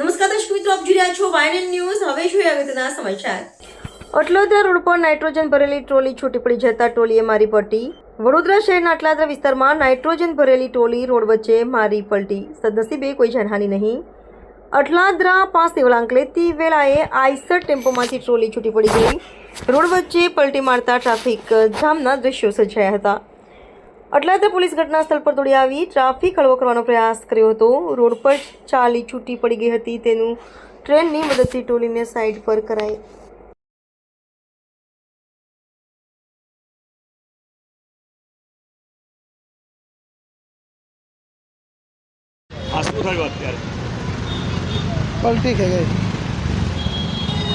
નમસ્કાર દર્શક મિત્રો, આપ જોઈ રહ્યા છો વાયન ન્યૂઝ. હવે જોઈએ અગત્યના સમાચાર. અટલોદરા રોડ પર નાઇટ્રોજન ભરેલી ટ્રોલી છૂટી પડી જતા ટોલીએ મારી પલટી. વડોદરા શહેરના અટલાદરા વિસ્તારમાં નાઇટ્રોજન ભરેલી ટોલી રોડ વચ્ચે મારી પલટી. સદનસીબે કોઈ જાનહાની નહીં. અટલાદરા પાસે વળાંક લેતી વેળાએ આઈસર ટેમ્પોમાંથી ટ્રોલી છૂટી પડી ગઈ. રોડ વચ્ચે પલટી મારતા ટ્રાફિક જામના દ્રશ્યો સર્જાયા હતા. અટલાદા પોલીસ ઘટના સ્થળ પર દોડી આવી ટ્રાફિક હળવો કરવાનો પ્રયાસ કર્યો હતો. રોડ પર ચાલી છૂટી પડી ગઈ હતી તેનું ટ્રેનની મદદથી ટોલીને સાઈડ પર કરાઈ. પલટી થઈ ગઈ.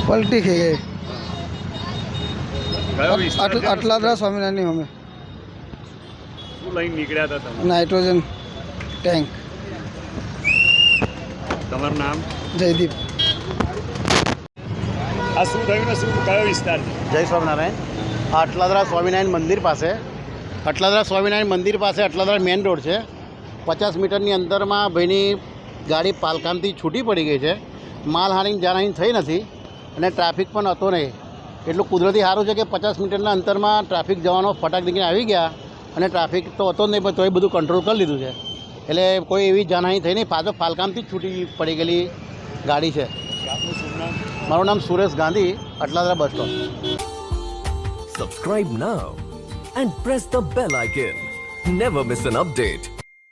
પલટી થઈ ગઈ. અટલાદરા સ્વામિનારાયણ અમે શું નીકળ્યા હતા નાઇટ્રોજન ટેન્ક. તમારું નામ? જયદીપ. આ શું થયું શું કયો વિસ્તાર? જય સ્વામિનારાયણ. આ અટલાદરા સ્વામિનારાયણ મંદિર પાસે અટલાદરા સ્વામિનારાયણ મંદિર પાસે અટલાદરા મેઇન રોડ છે. પચાસ મીટરની અંદરમાં ભાઈની ગાડી પાલકામથી છૂટી પડી ગઈ છે. માલ માલહાની જાનહાની થઈ નથી અને ટ્રાફિક પણ હતો નહીં. એટલું કુદરતી સારું છે કે પચાસ મીટરના અંતરમાં ટ્રાફિક જવાનો ફટાક દીકીને આવી ગયા. અને ટ્રાફિક તો હતો નહીં, પણ તોય બધું કંટ્રોલ કરી લીધું છે. એટલે કોઈ એવી જાનહાની થઈ નહીં. પાછો ફાલકામથી છૂટી પડી ગયેલી ગાડી છે. મારું નામ Suresh Gandhi, Atladara bus stop. Subscribe now and press the bell icon never miss an update.